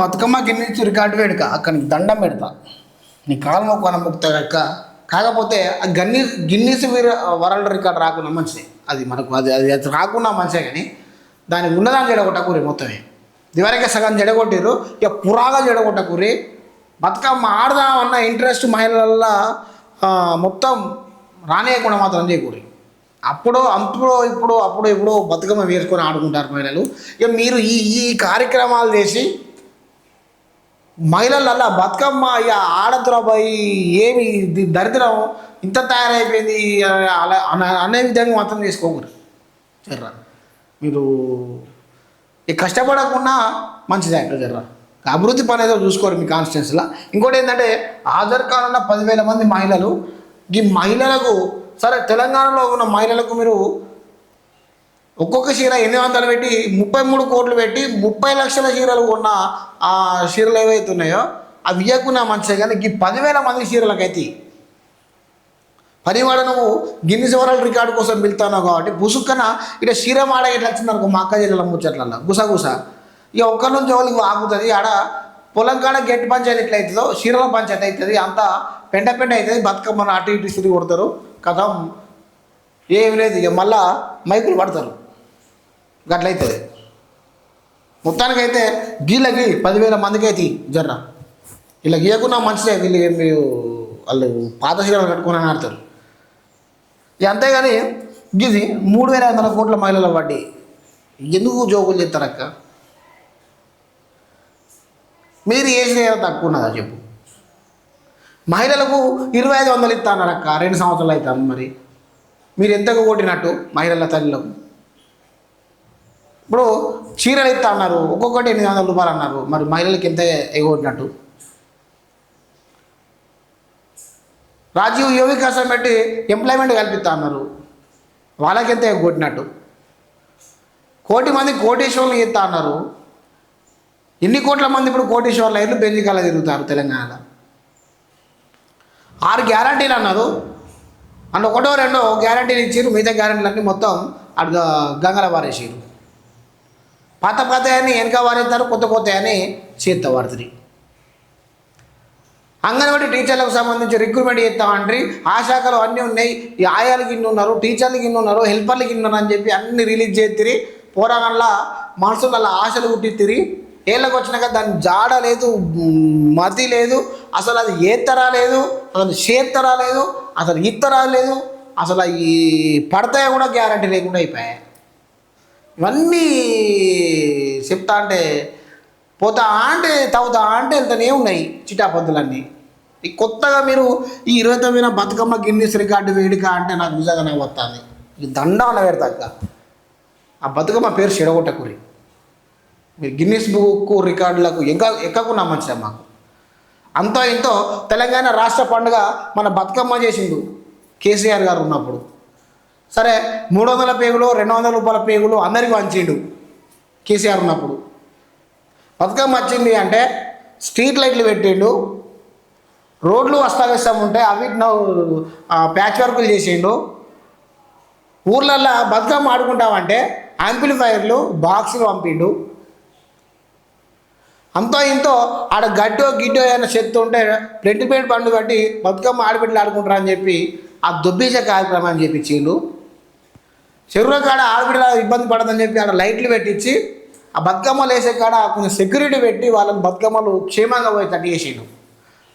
Bathukamma గిన్నెచ్చి record వేడుక. అక్కడ నీకు దండం పెడతా. నీ కాలు మొక్కున మొక్కుతా కాకపోతే ఆ గన్ని గిన్నీస్ వీర వరల్డ్ రికార్డ్ రాకుండా మంచిది అది మనకు అది అది అది రాకుండా మంచిదే కానీ దాని ఉన్నదాన్ని జడగొట్టకూరి మొత్తమే. ఇదివరకే సగం జడగొట్టిరు ఇక పురాగా జడగొట్టకూరి. బతుకమ్మ ఆడదామన్న ఇంట్రెస్ట్ మహిళల మొత్తం రానియకుండా మాత్రం చేయకూరి. అప్పుడు అప్పుడు ఇప్పుడు అప్పుడు ఇప్పుడు బతుకమ్మ వేసుకొని ఆడుకుంటారు మహిళలు. ఇక మీరు ఈ ఈ కార్యక్రమాలు చేసి మహిళలల్లా బతుకమ్మ ఇక ఆడతురా ఏమి దరిద్రం? ఇంత తయారైపోయింది అలా అనే విధంగా మాత్రం చేసుకోకూడదు. జర్రా. మీరు కష్టపడకుండా మంచిదే అక్కడ జర్రా. అభివృద్ధి పని ఏదో చూసుకోరు మీ కాన్స్టిట్యున్సీలో. ఇంకోటి ఏంటంటే ఆధార్ కార్డు ఉన్న పదివేల మంది మహిళలు ఈ మహిళలకు సరే తెలంగాణలో ఉన్న మహిళలకు మీరు ఒక్కొక్క చీర ఎనిమిది వందలు పెట్టి ముప్పై మూడు కోట్లు పెట్టి ముప్పై లక్షల చీరలు కొన్న ఆ చీరలు ఏవైతే ఉన్నాయో అవి ఇవ్వకున్నా మంచిదే కానీ ఈ పదివేల మంది చీరలకైతే. పనివాడ నువ్వు గిన్నెస్ వరల్డ్ రికార్డు కోసం వెళ్తున్నావు కాబట్టి బుసుక్కన ఇక్కడ చీర మాడ ఎట్లా వచ్చిందనుకో మా అక్క జిల్లాల ముచ్చట్లలో గుసగుస ఇక ఒక్కరి నుంచి ఒకరికి ఆగుతుంది? ఆడ పొలం కాడ గట్టి పంచాయతీ ఎట్లా అవుతుందో చీరల పంచాయతీ అవుతుంది అంతా పెంట పెంట అవుతుంది బతుకమ్మను అటు ఇటు తిరిగి కొడతారు. కథం ఏమి లేదు ఇక మళ్ళా మైకులు పడతారు. గట్లయితుంది మొత్తానికైతే గీళ్ళకి పదివేల మందికి అయితే జర్ర. ఇలా గీయకున్నా మంచిదే వీళ్ళు మీరు వాళ్ళు పాత చీరలు కట్టుకుని అని ఆడతారు. ఇక అంతేగాని గిది మూడు వేల ఐదు వందల కోట్ల మహిళల వడ్డీ. ఎందుకు జోకులు చెప్తారక్క మీరు వేసిన ఏదో తక్కువ ఉన్నదా చెప్పు. మహిళలకు ఇరవై ఐదు వందలు ఇస్తా అన్నారక్క రెండు సంవత్సరాలు అవుతాను మరి. మీరు ఎంతగా కొట్టినట్టు మహిళల తల్లిలకు? ఇప్పుడు చీరలు ఇస్తా అన్నారు. ఒక్కొక్కటి ఎనిమిది వందల రూపాయలు అన్నారు. మరి మహిళలకి ఎంత ఎగొట్టినట్టు రాజీవ్ యువ వికాసం పెట్టి ఎంప్లాయ్మెంట్ కల్పిస్తా అన్నారు. వాళ్ళకి ఎంత ఎగొట్టినట్టు కోటి మంది కోటేశ్వర్లు ఇస్తా అన్నారు. ఎన్ని కోట్ల మంది ఇప్పుడు కోటేశ్వర్లు అయ్యారు బెంజికాల తిరుగుతారు తెలంగాణలో? ఆరు గ్యారంటీలు అన్నారు. అండ్ ఒకటో రెండో గ్యారంటీలు ఇచ్చారు. మిగతా గ్యారంటీలన్నీ మొత్తం అటు గంగల పారేసారు పాత పాత వెనక వారేస్తారు కొత్త కొత్త అని చేత్తా వాడుతుంది అంగన్వాడీ టీచర్లకు సంబంధించి రిక్రూట్మెంట్ చేస్తామండ్రి ఆ శాఖలు అన్నీ ఉన్నాయి. ఈ ఆయాలకి ఇన్ని ఉన్నారు టీచర్లకి ఇన్ని ఉన్నారు హెల్పర్లకి ఇన్ని ఉన్నారు అని చెప్పి అన్ని రిలీజ్ చేతిరి పోరాగంలా మనసులలో ఆశలు కుట్టిత్తిరి ఏళ్ళకి వచ్చినాక దాని జాడ లేదు మతి లేదు అసలు అది ఏత్తరా లేదు అసలు చేత్తరా లేదు అసలు ఇత్తరా లేదు అసలు ఈ పడతాయి కూడా గ్యారంటీ లేకుండా అయిపోయాయి. ఇవన్నీ చెప్తా అంటే పోతా అంటే తవ్వుతా అంటే వెళ్తానే ఉన్నాయి చిటాపద్దులన్నీ ఈ కొత్తగా మీరు ఈ ఇరవై తొమ్మిదిన బతుకమ్మ గిన్నెస్ రికార్డు వేడిక అంటే నాకు నిజంగా నాకు వస్తుంది ఈ దండం పెడతాక ఆ బతుకమ్మ పేరు చెడగొట్టకూరి. మీరు గిన్నెస్ బుక్ రికార్డులకు ఇంకా ఎక్కకుండా మంచిదా మాకు? అంతో ఇంతో తెలంగాణ రాష్ట్ర పండుగ మన బతుకమ్మ చేసిండు కేసీఆర్ గారు ఉన్నప్పుడు. సరే మూడు వందల పేగులు రెండు వందల రూపాయల పేగులు అందరికి వంచిండు కేసీఆర్ ఉన్నప్పుడు. బతుకమ్మ వచ్చింది అంటే స్ట్రీట్ లైట్లు పెట్టిండు రోడ్లు అస్తవ్యస్తం ఉంటే అవి ప్యాచ్ వర్కులు చేసిండు. ఊర్లల్లో బతుకమ్మ ఆడుకుంటామంటే యాంప్లిఫైర్లు బాక్సులు పంపిండు. అంతో ఇంతో ఆడ గడ్డో గిడ్డో ఏమైనా చెత్త ఉంటే ప్లెంటి పండు కట్టి బతుకమ్మ ఆడబిడ్డలు ఆడుకుంటారు అని చెప్పి ఆ దొబ్బేసే కార్యక్రమాన్ని చేపించిండు. చెరువుల కాడ ఆడబిడ్డ ఇబ్బంది పడదని చెప్పి ఆడ లైట్లు పెట్టించి ఆ బతుకమ్మలు వేసే కాడ కొన్ని సెక్యూరిటీ పెట్టి వాళ్ళని బతుకమ్మలు క్షేమంగా పోయి తట్టి చేసిండు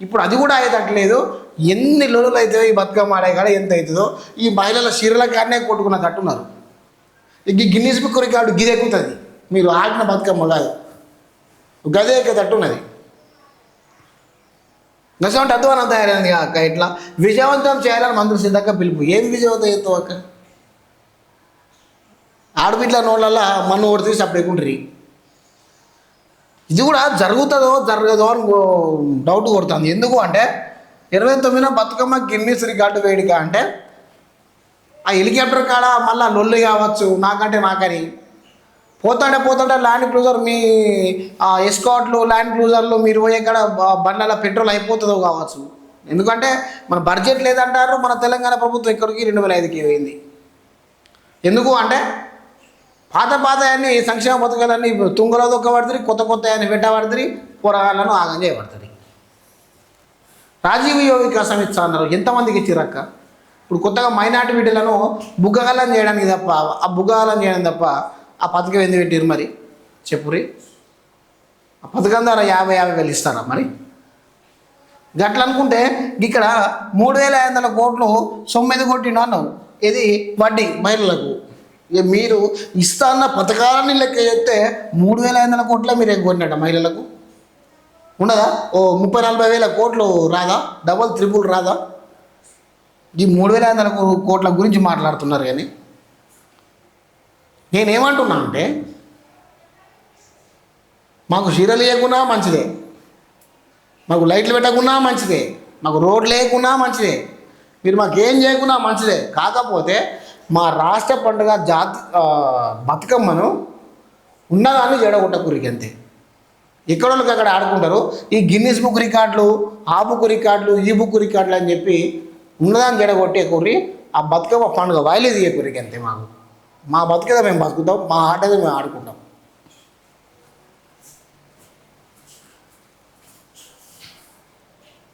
ఇప్పుడు అది కూడా అయ్యేటట్లేదు. ఎన్ని లోలు అవుతాయో ఈ బతుకమ్మ ఆడే కాడ ఎంత అవుతుందో ఈ మహిళల చీరల కాడనే కొట్టుకున్న తట్టున్నారు ఇక ఈ గిన్నీస్ బుక్ రికార్డు గిది ఎక్కుతుంది. మీరు ఆడిన బతుకమ్మ కాదు. గదే ఎక్కేటట్టు ఉన్నది. నష్టం అధ్వానం తయారైంది అక్క ఇట్లా. విజయవంతం చేయాలని మందులు సిద్ధంగా పిలుపు. ఏం విజయవంతం అవుతావు అక్క? ఆడబిడ్ల నోళ్ళల్లో మన్ను ఒకటి తీసి అప్పుడు ఎక్కుంటారు ఇది కూడా జరుగుతుందో జరగదో అని డౌట్ కొడుతుంది. ఎందుకు అంటే ఇరవై తొమ్మిదిన బతుకమ్మ గిన్నీస్ రికార్డు వేడిక అంటే ఆ హెలికాప్టర్ కాడ మళ్ళా లొల్లి కావచ్చు నాకంటే నాకని. పోతాడే పోతాడే ల్యాండ్ క్రూజర్ మీ ఆ ఎస్కాట్లు ల్యాండ్ క్రూజర్లు మీరు పోయే కాడ బండ్ల పెట్రోల్ అయిపోతుందో కావచ్చు. ఎందుకంటే మన బడ్జెట్ లేదంటారు మన తెలంగాణ ప్రభుత్వం ఇక్కడికి రెండు వేల ఐదుకి పోయింది. ఎందుకు అంటే పాత పాత సంక్షేమ పథకాలన్నీ తుంగలో దొక్కబడుతుంది కొత్త కొత్త అన్ని పెట్టబడుతుంది పోరాగాళ్ళను ఆగం చేయబడుతుంది. రాజీవ్ యువ వికాసం ఇచ్చా అన్నారు ఎంతమందికి ఇచ్చిరక్క? ఇప్పుడు కొత్తగా మైనార్టీ బిడ్డలను బుగ్గగాలం చేయడానికి తప్ప ఆ బుగ్గగాలం చేయడం తప్ప ఆ పథకం ఎందుకు పెట్టిరు మరి? చెప్పురి ఆ పథకం ద్వారా యాభై యాభై వేలు ఇస్తారా మరి? గట్ల అనుకుంటే ఇక్కడ మూడు వేల ఐదు వందల కోట్లు సొమ్మిది కొట్టిండు అన్నావు. ఇది వడ్డీ మహిళలకు. ఇక మీరు ఇస్తాన్న పథకాలని లెక్క చెప్తే మూడు వేల ఐదు వందల కోట్లే మీరు కొట్టినట్ట మహిళలకు? ఉండదా? ఓ ముప్పై నలభై వేల కోట్లు రాదా? డబల్ త్రిపుల్ రాదా? ఈ మూడు వేల ఐదు వందల కో- కోట్ల గురించి మాట్లాడుతున్నారు కానీ. నేనేమంటున్నా అంటే మాకు చీరలు లేకున్నా మంచిదే. మాకు లైట్లు పెట్టకున్నా మంచిదే. మాకు రోడ్లు లేకున్నా మంచిదే. మీరు మాకు ఏం చేయకున్నా మంచిదే. కాకపోతే మా రాష్ట్ర పండుగ జాతి బతుకమ్మను ఉన్నదాన్ని జడగొట్టకురికి అంతే ఎక్కడోళ్ళకి అక్కడ ఆడుకుంటారు? ఈ గిన్నిస్ బుక్ రికార్డులు ఆ బుక్ రికార్డులు ఈ బుక్ రికార్డులు అని చెప్పి ఉన్నదాన్ని జడగొట్టే కుర్రి ఆ బతుకమ్మ పండుగ వైలే తీయకురికి అంతే మాకు. మా బతుకద మేము బతుకుతాం మా ఆటగా మేము ఆడుకుంటాం.